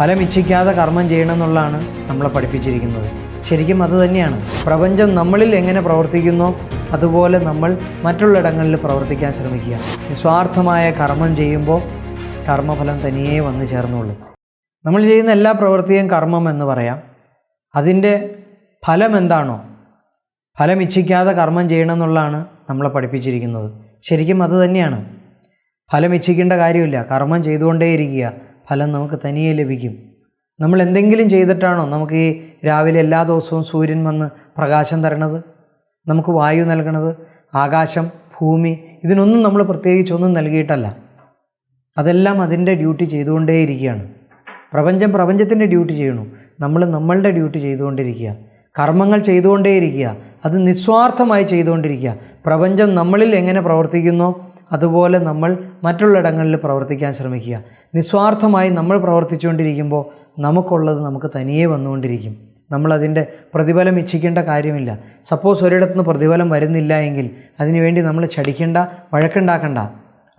ഫലം ഇച്ഛിക്കാതെ കർമ്മം ചെയ്യണം എന്നുള്ളതാണ് നമ്മളെ പഠിപ്പിച്ചിരിക്കുന്നത്. ശരിക്കും അത് തന്നെയാണ്. പ്രപഞ്ചം നമ്മളിൽ എങ്ങനെ പ്രവർത്തിക്കുന്നു അതുപോലെ നമ്മൾ മറ്റുള്ളിടങ്ങളിൽ പ്രവർത്തിക്കാൻ ശ്രമിക്കുക. നിസ്വാർത്ഥമായ കർമ്മം ചെയ്യുമ്പോൾ കർമ്മഫലം തനിയേ വന്നു ചേർന്നുള്ളൂ. നമ്മൾ ചെയ്യുന്ന എല്ലാ പ്രവൃത്തിയും കർമ്മം എന്ന് പറയാം. അതിന്റെ ഫലം എന്താണോ? ഫലം ഇച്ഛിക്കാതെ കർമ്മം ചെയ്യണം എന്നുള്ളതാണ് നമ്മളെ പഠിപ്പിച്ചിരിക്കുന്നത്. ശരിക്കും അത് തന്നെയാണ്. ഫലം ഇച്ഛിക്കേണ്ട കാര്യമില്ല. കർമ്മം ചെയ്തുകൊണ്ടേയിരിക്കുക. ഫലം നമുക്ക് തനിയെ ലഭിക്കും. നമ്മൾ എന്തെങ്കിലും ചെയ്തിട്ടാണോ നമുക്ക് ഈ രാവിലെ എല്ലാ ദിവസവും സൂര്യൻ വന്ന് പ്രകാശം തരണത്? നമുക്ക് വായു നൽകണത്? ആകാശം ഭൂമി ഇതിനൊന്നും നമ്മൾ പ്രത്യേകിച്ചൊന്നും നൽകിയിട്ടല്ല. അതെല്ലാം അതിന്റെ ഡ്യൂട്ടി ചെയ്തുകൊണ്ടേയിരിക്കുകയാണ്. പ്രപഞ്ചം പ്രപഞ്ചത്തിന്റെ ഡ്യൂട്ടി ചെയ്യണു നമ്മൾ നമ്മളുടെ ഡ്യൂട്ടി ചെയ്തുകൊണ്ടിരിക്കുക. കർമ്മങ്ങൾ ചെയ്തുകൊണ്ടേയിരിക്കുക. അത് നിസ്വാർത്ഥമായി ചെയ്തുകൊണ്ടിരിക്കുക. പ്രപഞ്ചം നമ്മളിൽ എങ്ങനെ പ്രവർത്തിക്കുന്നോ? അതുപോലെ നമ്മൾ മറ്റുള്ളിടങ്ങളിൽ പ്രവർത്തിക്കാൻ ശ്രമിക്കുക. നിസ്വാർത്ഥമായി നമ്മൾ പ്രവർത്തിച്ചുകൊണ്ടിരിക്കുമ്പോൾ നമുക്കുള്ളത് നമുക്ക് തനിയെ വന്നുകൊണ്ടിരിക്കും. നമ്മളതിന്റെ പ്രതിഫലം ഇച്ഛിക്കേണ്ട കാര്യമില്ല. സപ്പോസ് ഒരിടത്തു നിന്ന് പ്രതിഫലം വരുന്നില്ല എങ്കിൽ അതിനുവേണ്ടി നമ്മൾ ചടിക്കേണ്ട വഴക്കുണ്ടാക്കണ്ട.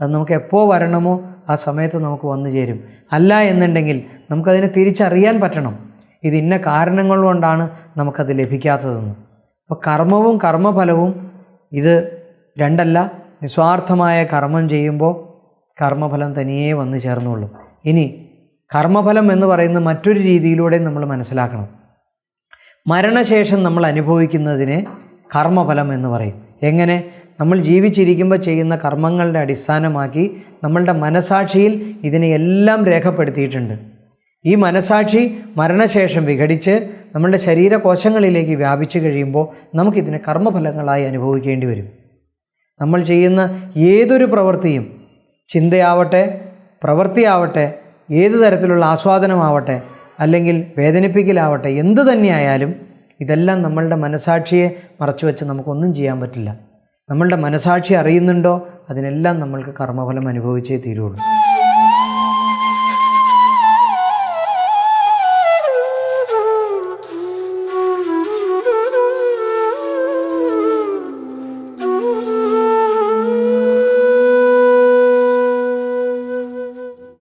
അത് നമുക്ക് എപ്പോൾ വരണമോ ആ സമയത്ത് നമുക്ക് വന്നു ചേരും. അല്ല എന്നുണ്ടെങ്കിൽ നമുക്കതിനെ തിരിച്ചറിയാൻ പറ്റണം. ഇത് ഇന്ന കാരണങ്ങൾ കൊണ്ടാണ് നമുക്കത് ലഭിക്കാത്തതെന്ന്. അപ്പോൾ കർമ്മവും കർമ്മഫലവും ഇത് രണ്ടല്ല നിസ്വാർത്ഥമായ കർമ്മം ചെയ്യുമ്പോൾ കർമ്മഫലം തനിയേ വന്നു ചേർന്നുള്ളൂ. ഇനി കർമ്മഫലം എന്ന് പറയുന്ന മറ്റൊരു രീതിയിലൂടെ നമ്മൾ മനസ്സിലാക്കണം. മരണശേഷം നമ്മൾ അനുഭവിക്കുന്നതിനെ കർമ്മഫലം എന്ന് പറയും. എങ്ങനെ? നമ്മൾ ജീവിച്ചിരിക്കുമ്പോൾ ചെയ്യുന്ന കർമ്മങ്ങളുടെ അടിസ്ഥാനമാക്കി നമ്മളുടെ മനസാക്ഷിയിൽ ഇതിനെ എല്ലാം രേഖപ്പെടുത്തിയിട്ടുണ്ട്. ഈ മനസാക്ഷി മരണശേഷം വിഘടിച്ച് നമ്മളുടെ ശരീരകോശങ്ങളിലേക്ക് വ്യാപിച്ചു കഴിയുമ്പോൾ നമുക്കിതിനെ കർമ്മഫലങ്ങളായി അനുഭവിക്കേണ്ടി വരും. നമ്മൾ ചെയ്യുന്ന ഏതൊരു പ്രവൃത്തിയും ചിന്തയാവട്ടെ പ്രവൃത്തിയാവട്ടെ ഏത് തരത്തിലുള്ള ആസ്വാദനമാവട്ടെ അല്ലെങ്കിൽ വേദനിപ്പിക്കലാവട്ടെ എന്തു തന്നെയായാലും ഇതെല്ലാം നമ്മളുടെ മനസാക്ഷിയെ മറച്ചു വെച്ച് നമുക്കൊന്നും ചെയ്യാൻ പറ്റില്ല. നമ്മളുടെ മനസാക്ഷി അറിയുന്നുണ്ടോ? അതിനെല്ലാം നമ്മൾക്ക് കർമ്മഫലം അനുഭവിച്ചേ തീരുള്ളൂ.